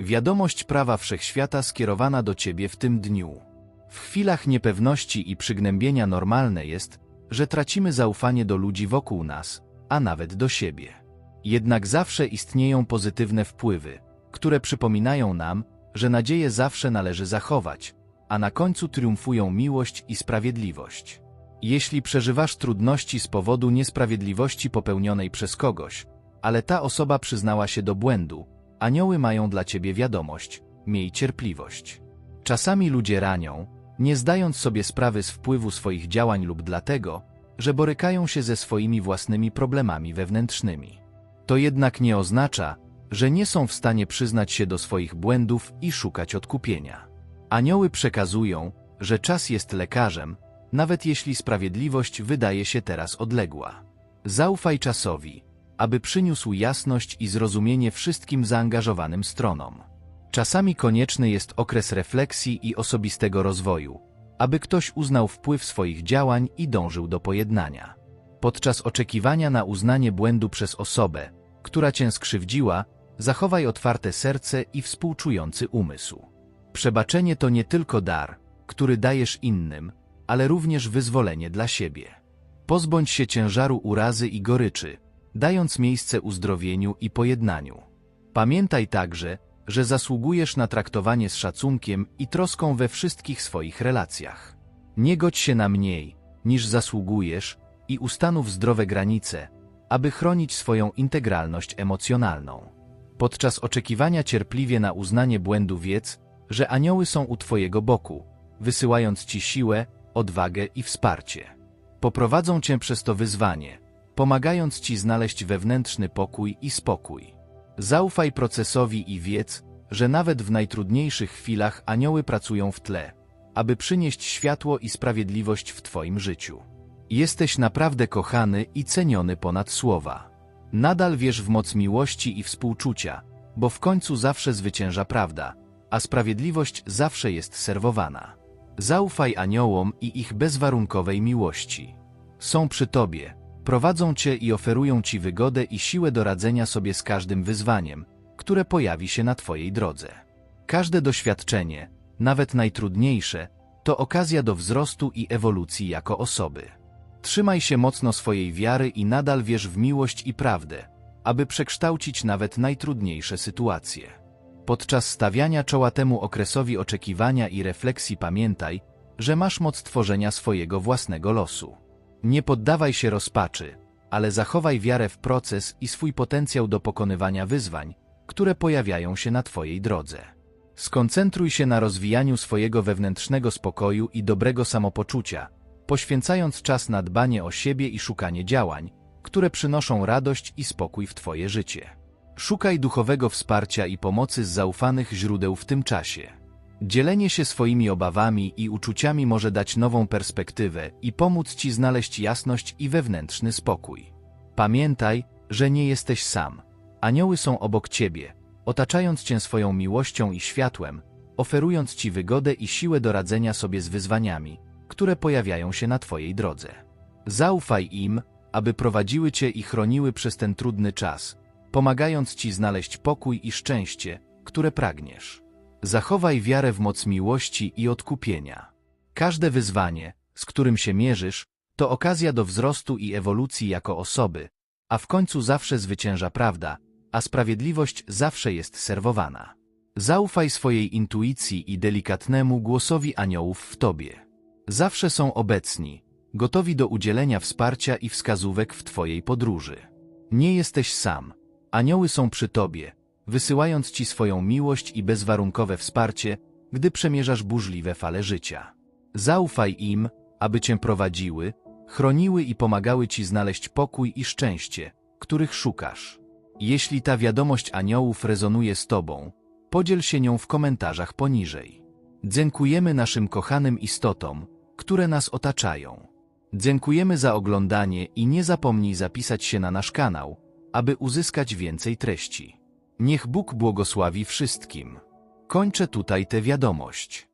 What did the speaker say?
Wiadomość prawa wszechświata skierowana do ciebie w tym dniu. W chwilach niepewności i przygnębienia normalne jest, że tracimy zaufanie do ludzi wokół nas, a nawet do siebie. Jednak zawsze istnieją pozytywne wpływy, które przypominają nam, że nadzieję zawsze należy zachować, a na końcu triumfują miłość i sprawiedliwość. Jeśli przeżywasz trudności z powodu niesprawiedliwości popełnionej przez kogoś, ale ta osoba przyznała się do błędu, anioły mają dla ciebie wiadomość, miej cierpliwość. Czasami ludzie ranią, nie zdając sobie sprawy z wpływu swoich działań lub dlatego, że borykają się ze swoimi własnymi problemami wewnętrznymi. To jednak nie oznacza, że nie są w stanie przyznać się do swoich błędów i szukać odkupienia. Anioły przekazują, że czas jest lekarzem, nawet jeśli sprawiedliwość wydaje się teraz odległa. Zaufaj czasowi, aby przyniósł jasność i zrozumienie wszystkim zaangażowanym stronom. Czasami konieczny jest okres refleksji i osobistego rozwoju, aby ktoś uznał wpływ swoich działań i dążył do pojednania. Podczas oczekiwania na uznanie błędu przez osobę, która cię skrzywdziła, zachowaj otwarte serce i współczujący umysł. Przebaczenie to nie tylko dar, który dajesz innym, ale również wyzwolenie dla siebie. Pozbądź się ciężaru urazy i goryczy, dając miejsce uzdrowieniu i pojednaniu. Pamiętaj także, że zasługujesz na traktowanie z szacunkiem i troską we wszystkich swoich relacjach. Nie godź się na mniej, niż zasługujesz i ustanów zdrowe granice, aby chronić swoją integralność emocjonalną. Podczas oczekiwania cierpliwie na uznanie błędu wiedz, że anioły są u Twojego boku, wysyłając Ci siłę, odwagę i wsparcie. Poprowadzą Cię przez to wyzwanie, pomagając Ci znaleźć wewnętrzny pokój i spokój. Zaufaj procesowi i wiedz, że nawet w najtrudniejszych chwilach anioły pracują w tle, aby przynieść światło i sprawiedliwość w Twoim życiu. Jesteś naprawdę kochany i ceniony ponad słowa. Nadal wierz w moc miłości i współczucia, bo w końcu zawsze zwycięża prawda, a sprawiedliwość zawsze jest serwowana. Zaufaj aniołom i ich bezwarunkowej miłości. Są przy Tobie, prowadzą Cię i oferują Ci wygodę i siłę do radzenia sobie z każdym wyzwaniem, które pojawi się na Twojej drodze. Każde doświadczenie, nawet najtrudniejsze, to okazja do wzrostu i ewolucji jako osoby. Trzymaj się mocno swojej wiary i nadal wierz w miłość i prawdę, aby przekształcić nawet najtrudniejsze sytuacje. Podczas stawiania czoła temu okresowi oczekiwania i refleksji pamiętaj, że masz moc tworzenia swojego własnego losu. Nie poddawaj się rozpaczy, ale zachowaj wiarę w proces i swój potencjał do pokonywania wyzwań, które pojawiają się na Twojej drodze. Skoncentruj się na rozwijaniu swojego wewnętrznego spokoju i dobrego samopoczucia, poświęcając czas na dbanie o siebie i szukanie działań, które przynoszą radość i spokój w Twoje życie. Szukaj duchowego wsparcia i pomocy z zaufanych źródeł w tym czasie. Dzielenie się swoimi obawami i uczuciami może dać nową perspektywę i pomóc Ci znaleźć jasność i wewnętrzny spokój. Pamiętaj, że nie jesteś sam. Anioły są obok Ciebie, otaczając Cię swoją miłością i światłem, oferując Ci wygodę i siłę do radzenia sobie z wyzwaniami, które pojawiają się na Twojej drodze. Zaufaj im, aby prowadziły Cię i chroniły przez ten trudny czas, pomagając Ci znaleźć pokój i szczęście, które pragniesz. Zachowaj wiarę w moc miłości i odkupienia. Każde wyzwanie, z którym się mierzysz, to okazja do wzrostu i ewolucji jako osoby, a w końcu zawsze zwycięża prawda, a sprawiedliwość zawsze jest serwowana. Zaufaj swojej intuicji i delikatnemu głosowi aniołów w Tobie. Zawsze są obecni, gotowi do udzielenia wsparcia i wskazówek w Twojej podróży. Nie jesteś sam. Anioły są przy Tobie, wysyłając Ci swoją miłość i bezwarunkowe wsparcie, gdy przemierzasz burzliwe fale życia. Zaufaj im, aby Cię prowadziły, chroniły i pomagały Ci znaleźć pokój i szczęście, których szukasz. Jeśli ta wiadomość aniołów rezonuje z Tobą, podziel się nią w komentarzach poniżej. Dziękujemy naszym kochanym istotom, które nas otaczają. Dziękujemy za oglądanie i nie zapomnij zapisać się na nasz kanał, aby uzyskać więcej treści. Niech Bóg błogosławi wszystkim. Kończę tutaj tę wiadomość.